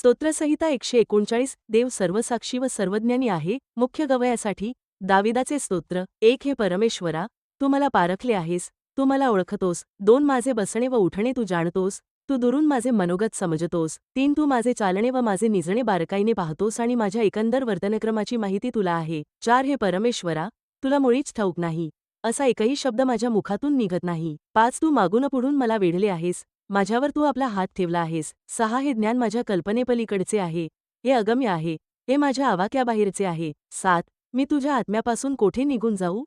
स्तोत्रसंहिता एकशे एकोणचाळीस देव सर्वसाक्षी व सर्वज्ञानी आहे मुख्य गवयासाठी दाविदाचे स्तोत्र एक हे परमेश्वरा तू मला पारखले आहेस तू मला ओळखतोस दोन माझे बसणे व उठणे तू जाणतोस तू दुरून माझे मनोगत समजतोस तीन तू माझे चालणे व माझे निजणे बारकाईने पाहतोस आणि माझ्या एकंदर वर्तनक्रमाची माहिती तुला आहे चार हे परमेश्वरा तुला मुळीच ठाऊक नाही असा एकही शब्द माझ्या मुखातून निघत नाही पाच तू मागून पुढून मला वेढले आहेस माझ्यावर तू आपला हात ठेवला आहेस. सहा हे ज्ञान माझ्या कल्पनेपलीकडचे आहे. हे अगम्य आहे. हे माझ्या आवाक्याबाहेरचे आहे. सात मी तुझ्या आत्म्यापासून कोठे निघून जाऊ?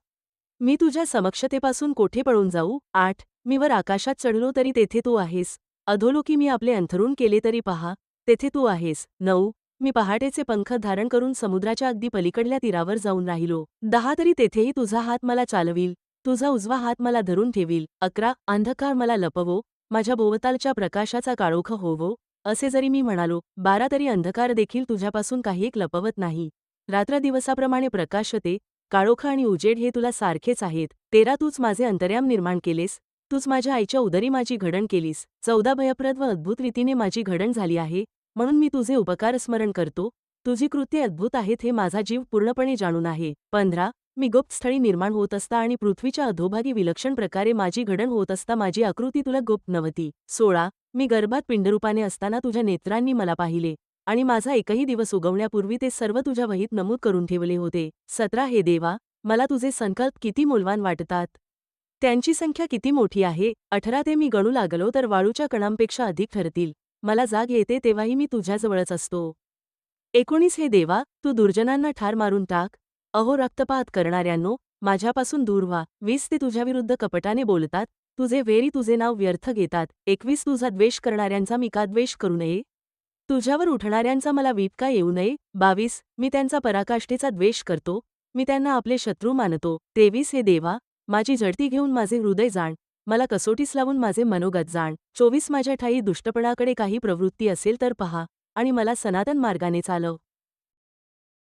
मी तुझ्या समक्षतेपासून कोठे पळून जाऊ? आठ मी वर आकाशात चढलो तरी तेथे तू आहेस. अधोलोकी मी आपले अंथरून केले तरी पहा तेथे तू आहेस. नऊ मी पहाटेचे पंख धारण करून समुद्राच्या अगदी पलीकडल्या तीरावर जाऊन राहिलो. दहा तरी तेथेही तुझा हात मला चालवील. तुझा उजवा हात मला धरून ठेवील. अकरा अंधकार मला लपवो. माझ्या भोवतालच्या प्रकाशाचा काळोख होवो असे जरी मी म्हणालो बारा तरी अंधकार देखील तुझ्यापासून काही एक लपवत नाही. रात्र दिवसाप्रमाणे प्रकाशते काळोख आणि उजेड हे तुला सारखेच आहेत. तेरा तूच माझे अंतर्याम निर्माण केलेस तूच माझ्या आईच्या उदरी माझी घडण केलीस. चौदा भयप्रद व अद्भुत रीतीने माझी घडण झाली आहे म्हणून मी तुझे उपकार स्मरण करतो. तुझी कृत्ये अद्भुत आहेत हे माझा जीव पूर्णपणे जाणून आहे. पंधरा मी गुप्त स्थळी निर्माण होत असता आणि पृथ्वीच्या अधोभागी विलक्षण प्रकारे माझी घडण होत असता माझी आकृती तुला गुप्त नव्हती. सोळा मी गर्भात पिंडरूपाने असताना तुझ्या नेत्रांनी मला पाहिले आणि माझा एकही दिवस उगवण्यापूर्वी ते सर्व तुझ्या वहीत नमूद करून ठेवले होते. सतरा हे देवा मला तुझे संकल्प किती मूलवान वाटतात? त्यांची संख्या किती मोठी आहे? अठरा ते मी गणू लागलो तर वाळूच्या कणांपेक्षा अधिक ठरतील. मला जाग येते तेव्हाही मी तुझ्याजवळच असतो. एकोणीस हे देवा तू दुर्जनांना ठार मारून टाक. अहो रक्तपात करणाऱ्यांनो माझ्यापासून दूर व्हा. वीस ते तुझ्याविरुद्ध कपटाने बोलतात. तुझे वेरी तुझे नाव व्यर्थ घेतात. एकवीस तुझा द्वेष करणाऱ्यांचा मी का द्वेष करू नये? तुझ्यावर उठणाऱ्यांचा मला वीप का येऊ नये? बावीस मी त्यांचा पराकाष्ठेचा द्वेष करतो. मी त्यांना आपले शत्रू मानतो. तेवीस हे देवा माझी झडती घेऊन माझे हृदय जाण. मला कसोटीस लावून माझे मनोगत जाण. चोवीस माझ्या ठाई दुष्टपणाकडे काही प्रवृत्ती असेल तर पहा. आणि मला सनातन मार्गाने चालव.